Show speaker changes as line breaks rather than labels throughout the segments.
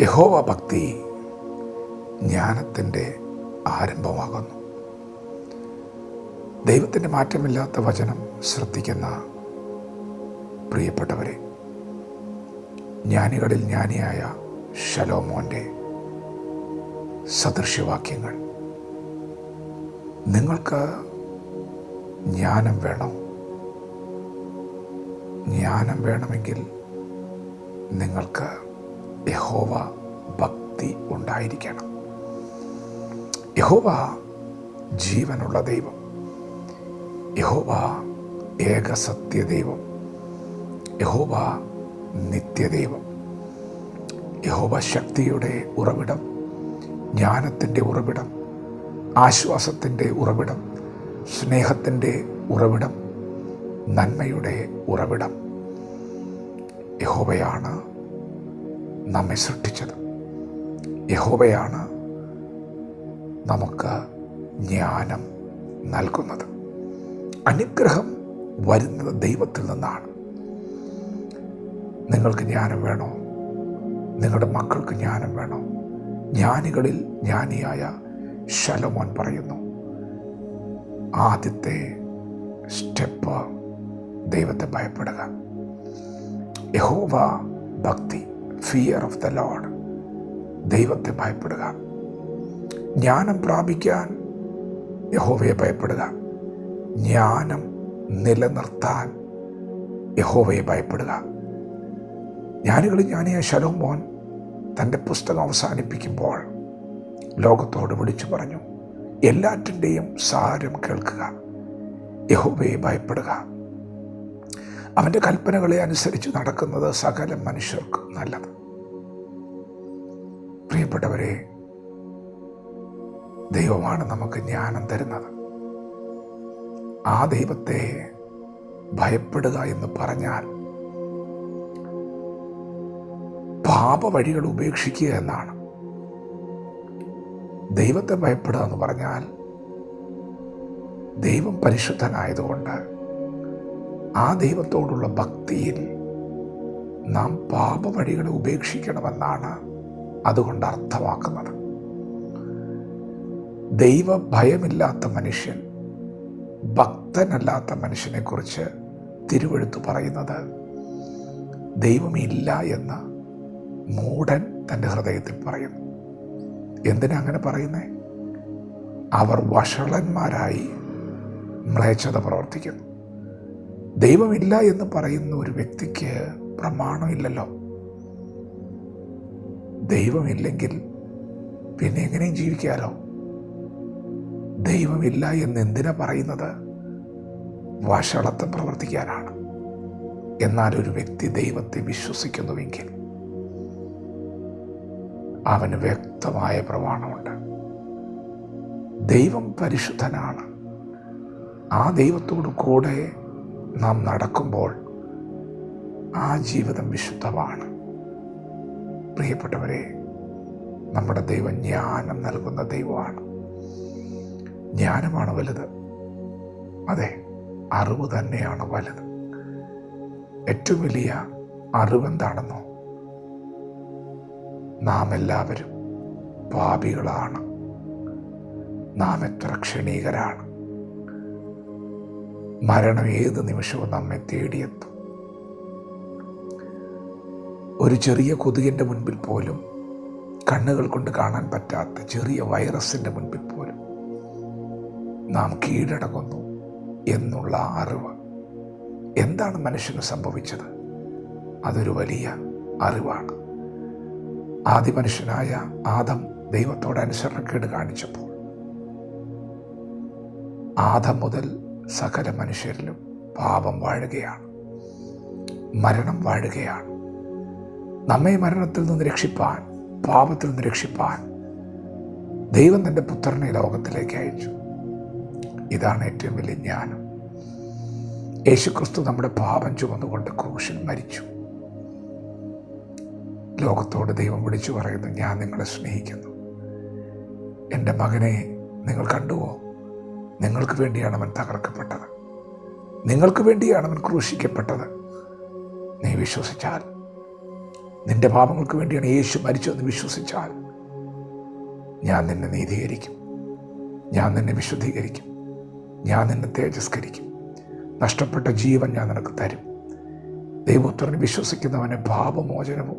യഹോവ ഭക്തി ജ്ഞാനത്തിന്റെ ആരംഭമാകുന്നു. ദൈവത്തിന്റെ മാറ്റമില്ലാത്ത വചനം ശ്രദ്ധിക്കുന്ന പ്രിയപ്പെട്ടവരെ ജ്ഞാനികളിൽ ജ്ഞാനിയായ ഷലോമോന്റെ സദൃശ്യവാക്യങ്ങൾ നിങ്ങൾക്ക് ജ്ഞാനം വേണോ? ജ്ഞാനം വേണമെങ്കിൽ നിങ്ങൾക്ക് യഹോവ ഭക്തി ഉണ്ടായിരിക്കണം. യഹോവ ജീവനുള്ള ദൈവം. യഹോവ ഏകസത്യ ദൈവം യഹോവ നിത്യദൈവം. യഹോവ ശക്തിയുടെ ഉറവിടം ജ്ഞാനത്തിന്റെ ഉറവിടം ആശ്വാസത്തിന്റെ ഉറവിടം സ്നേഹത്തിന്റെ ഉറവിടം നന്മയുടെ ഉറവിടം. യഹോവയാണ് നമ്മെ സൃഷ്ടിച്ചത്. യഹോബയാണ് നമുക്ക് ജ്ഞാനം നൽകുന്നത്. അനുഗ്രഹം വരുന്നത് ദൈവത്തിൽ നിന്നാണ്. നിങ്ങൾക്ക് ജ്ഞാനം വേണോ? നിങ്ങളുടെ മക്കൾക്ക് ജ്ഞാനം വേണോ? ജ്ഞാനികളിൽ ജ്ഞാനിയായ ശലോമോൻ പറയുന്നു ആദ്യത്തെ സ്റ്റെപ്പ് ദൈവത്തെ ഭയപ്പെടുക. യഹോവ ഭക്തി ഫിയർ ഓഫ് ദ ലോഡ് ദൈവത്തെ ഭയപ്പെടുക. ജ്ഞാനം പ്രാപിക്കാൻ യഹോവയെ ഭയപ്പെടുക. ജ്ഞാനം നിലനിർത്താൻ യഹോവയെ ഭയപ്പെടുക. ജ്ഞാനികളിൽ ജ്ഞാനിയായ ശലോമോൻ തന്റെ പുസ്തകം അവസാനിപ്പിക്കുമ്പോൾ ലോകത്തോട് വിളിച്ചു പറഞ്ഞു എല്ലാറ്റിന്റെയും സാരം കേൾക്കുക. യഹോവയെ ഭയപ്പെടുക. അവന്റെ കൽപ്പനകളെ അനുസരിച്ച് നടക്കുന്നത് സകല മനുഷ്യർക്കും നല്ലത്. പ്രിയപ്പെട്ടവരെ ദൈവമാണ് നമുക്ക് ജ്ഞാനം തരുന്നത്. ആ ദൈവത്തെ ഭയപ്പെടുക എന്ന് പറഞ്ഞാൽ പാപവഴികൾ ഉപേക്ഷിക്കുക എന്നാണ്. ദൈവത്തെ ഭയപ്പെടുക എന്ന് പറഞ്ഞാൽ ദൈവം പരിശുദ്ധനായതുകൊണ്ട് ആ ദൈവത്തോടുള്ള ഭക്തിയിൽ നാം പാപവഴികളെ ഉപേക്ഷിക്കണമെന്നാണ് അതുകൊണ്ട് അർത്ഥമാക്കുന്നത്. ദൈവ ഭയമില്ലാത്ത മനുഷ്യൻ ഭക്തനല്ലാത്ത മനുഷ്യനെക്കുറിച്ച് തിരുവെഴുത്ത് പറയുന്നത് ദൈവമില്ല എന്ന് മൂഢൻ തന്റെ ഹൃദയത്തിൽ പറയുന്നു എന്തിനാ അങ്ങനെ പറയുന്നേ? അവർ വഷളന്മാരായി മ്ലേച്ഛത പ്രവർത്തിക്കുന്നു. ദൈവമില്ല എന്ന് പറയുന്ന ഒരു വ്യക്തിക്ക് പ്രമാണമില്ലല്ലോ. ദൈവമില്ലെങ്കിൽ പിന്നെ എങ്ങനെയും ജീവിക്കാലോ? ദൈവമില്ല എന്ന് എന്തിനാ പറയുന്നത്? വഷളത്വം പ്രവർത്തിക്കാനാണ്. എന്നാൽ ഒരു വ്യക്തി ദൈവത്തെ വിശ്വസിക്കുന്നുവെങ്കിൽ അവന് വ്യക്തമായ പ്രമാണമുണ്ട്. ദൈവം പരിശുദ്ധനാണ്. ആ ദൈവത്തോടു കൂടെ നാം നടക്കുമ്പോൾ ആ ജീവിതം വിശുദ്ധമാണ്. പ്രിയപ്പെട്ടവരെ നമ്മുടെ ദൈവം ജ്ഞാനം നൽകുന്ന ദൈവമാണ്. ജ്ഞാനമാണ് വലുത്. അതെ അറിവ് തന്നെയാണ് വലുത്. ഏറ്റവും വലിയ അറിവെന്താണെന്നോ നാം എല്ലാവരും പാപികളാണ്. നാം എത്ര ക്ഷണീകരാണ്. മരണം ഏത് നിമിഷവും നമ്മെ തേടിയെത്തും. ഒരു ചെറിയ കൊതുകിന്റെ മുൻപിൽ പോലും കണ്ണുകൾ കൊണ്ട് കാണാൻ പറ്റാത്ത ചെറിയ വൈറസിന്റെ മുൻപിൽ പോലും നാം കീഴടങ്ങുന്നു എന്നുള്ള അറിവ്. എന്താണ് മനുഷ്യന് സംഭവിച്ചത്? അതൊരു വലിയ അറിവാണ്. ആദ്യ മനുഷ്യനായ ആദം ദൈവത്തോട് അനുസരണക്കേട് കാണിച്ചപ്പോൾ. ആദം മുതൽ സകല മനുഷ്യരിലും പാപം വാഴുകയാണ്. മരണം വാഴുകയാണ്. നമ്മെ മരണത്തിൽ നിന്ന് രക്ഷിപ്പാൻ പാപത്തിൽ നിന്ന് രക്ഷിപ്പാൻ ദൈവം തന്റെ പുത്രനെ ലോകത്തിലേക്ക് അയച്ചു. ഇതാണ് ഏറ്റവും വലിയ ജ്ഞാനം. യേശുക്രിസ്തു നമ്മുടെ പാപം ചുമന്നുകൊണ്ട് ക്രൂശിൽ മരിച്ചു. ലോകത്തോട് ദൈവം വിളിച്ചു പറയുന്നു ഞാൻ നിങ്ങളെ സ്നേഹിക്കുന്നു. എന്റെ മകനെ നിങ്ങൾ കണ്ടുവോ? നിങ്ങൾക്ക് വേണ്ടിയാണ് അവൻ തകർക്കപ്പെട്ടത്. നിങ്ങൾക്ക് വേണ്ടിയാണ് അവൻ ക്രൂശിക്കപ്പെട്ടത്. നീ വിശ്വസിച്ചാൽ നിന്റെ പാപങ്ങൾക്ക് വേണ്ടിയാണ് യേശു മരിച്ചതെന്ന് വിശ്വസിച്ചാൽ ഞാൻ നിന്നെ നീതീകരിക്കും. ഞാൻ നിന്നെ വിശുദ്ധീകരിക്കും. ഞാൻ നിന്നെ തേജസ്കരിക്കും. നഷ്ടപ്പെട്ട ജീവൻ ഞാൻ നിനക്ക് തരും. ദൈവോത്തരന് വിശ്വസിക്കുന്നവന് പാപമോചനവും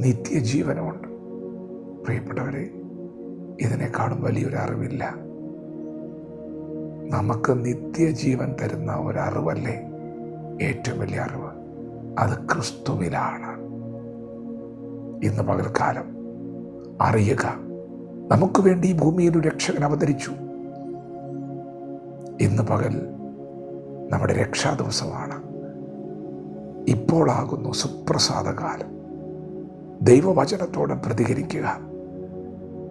നിത്യജീവനുമുണ്ട്. പ്രിയപ്പെട്ടവരെ ഇതിനേക്കാളും വലിയൊരു അറിവില്ല. നമുക്ക് നിത്യജീവൻ തരുന്ന ഒരറിവല്ലേ? ഏറ്റവും വലിയ അറിവ്. അത് ക്രിസ്തുവിലാണ്. ഇന്ന് പകൽക്കാലം അറിയുക. നമുക്ക് വേണ്ടി ഈ ഭൂമിയിൽ ഒരു രക്ഷകൻ അവതരിച്ചു. ഇന്ന് പകൽ നമ്മുടെ രക്ഷാ ദിവസമാണ് ഇപ്പോളാകുന്നു സുപ്രസാദകാലം. ദൈവവചനത്തോടെ പ്രതികരിക്കുക.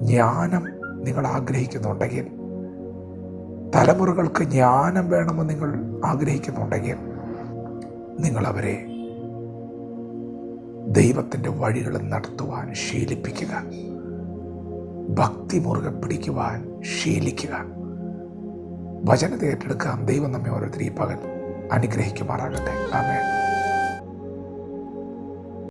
ജ്ഞാനം നിങ്ങൾ ആഗ്രഹിക്കുന്നുണ്ടെങ്കിൽ തലമുറകൾക്ക് ജ്ഞാനം വേണമെന്ന് നിങ്ങൾ ആഗ്രഹിക്കുന്നുണ്ടെങ്കിൽ നിങ്ങളവരെ ദൈവത്തിന്റെ വഴികൾ നടത്തുവാൻ ശീലിപ്പിക്കുക. ഭക്തി മുറുകെ പിടിക്കുവാൻ ശീലിക്കുക. വചനത്തെ ഏറ്റെടുക്കാൻ ദൈവം നമ്മെ ഓരോരുത്തരും ഈ പകൽ അനുഗ്രഹിക്കുമാറാകട്ടെ. ആമേൻ.